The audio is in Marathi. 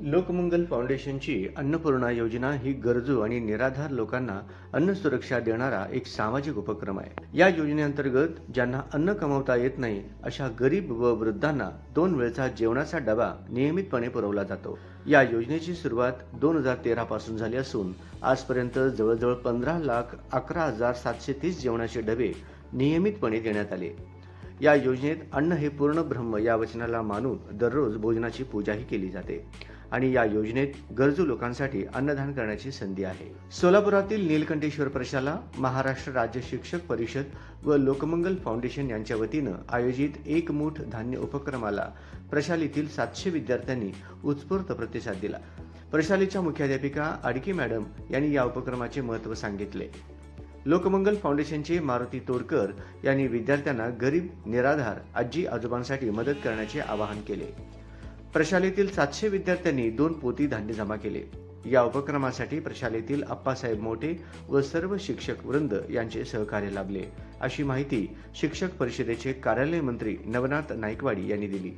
लोकमंगल फाउंडेशनची अन्नपूर्णा योजना ही गरजू आणि निराधार लोकांना अन्न सुरक्षा देणारा एक सामाजिक उपक्रम आहे. या योजनेअंतर्गत ज्यांना अन्न कमवता येत नाही अशा गरीब व वृद्धांना दोन वेळचा जेवणाचा डबा नियमितपणे पुरवला जातो. या योजनेची सुरुवात दोन हजार तेरा पासून झाली असून आजपर्यंत जवळजवळ पंधरा लाख अकरा हजार सातशे तीस जेवणाचे डबे नियमितपणे देण्यात आले. या योजनेत अन्न हे पूर्ण ब्रह्म या वचनाला मानून दररोज भोजनाची पूजाही केली जाते. आणि या योजनेत गरजू लोकांसाठी अन्नदान करण्याची संधी आहे. सोलापुरातील नीलकंठेश्वर प्रशाला महाराष्ट्र राज्य शिक्षक परिषद व लोकमंगल फाउंडेशन यांच्या वतीनं आयोजित एक मूठ धान्य उपक्रमाला प्रशालेतील सातशे विद्यार्थ्यांनी उत्स्फूर्त प्रतिसाद दिला. प्रशालेच्या मुख्याध्यापिका आडकी मॅडम यांनी या उपक्रमाचे महत्त्व सांगितले. लोकमंगल फाउंडेशनचे मारुती तोडकर यांनी विद्यार्थ्यांना गरीब निराधार आजी आजोबांसाठी मदत करण्याचे आवाहन केले. प्रशालेतील सातशे विद्यार्थ्यांनी दोन पोती धान्य जमा केले. या उपक्रमासाठी प्रशालेतील अप्पासाहेब मोठे व सर्व शिक्षक वृंद यांचे सहकार्य लाभले. अशी माहिती शिक्षक परिषदेचे कार्यालय मंत्री नवनाथ नाईकवाडी यांनी दिली.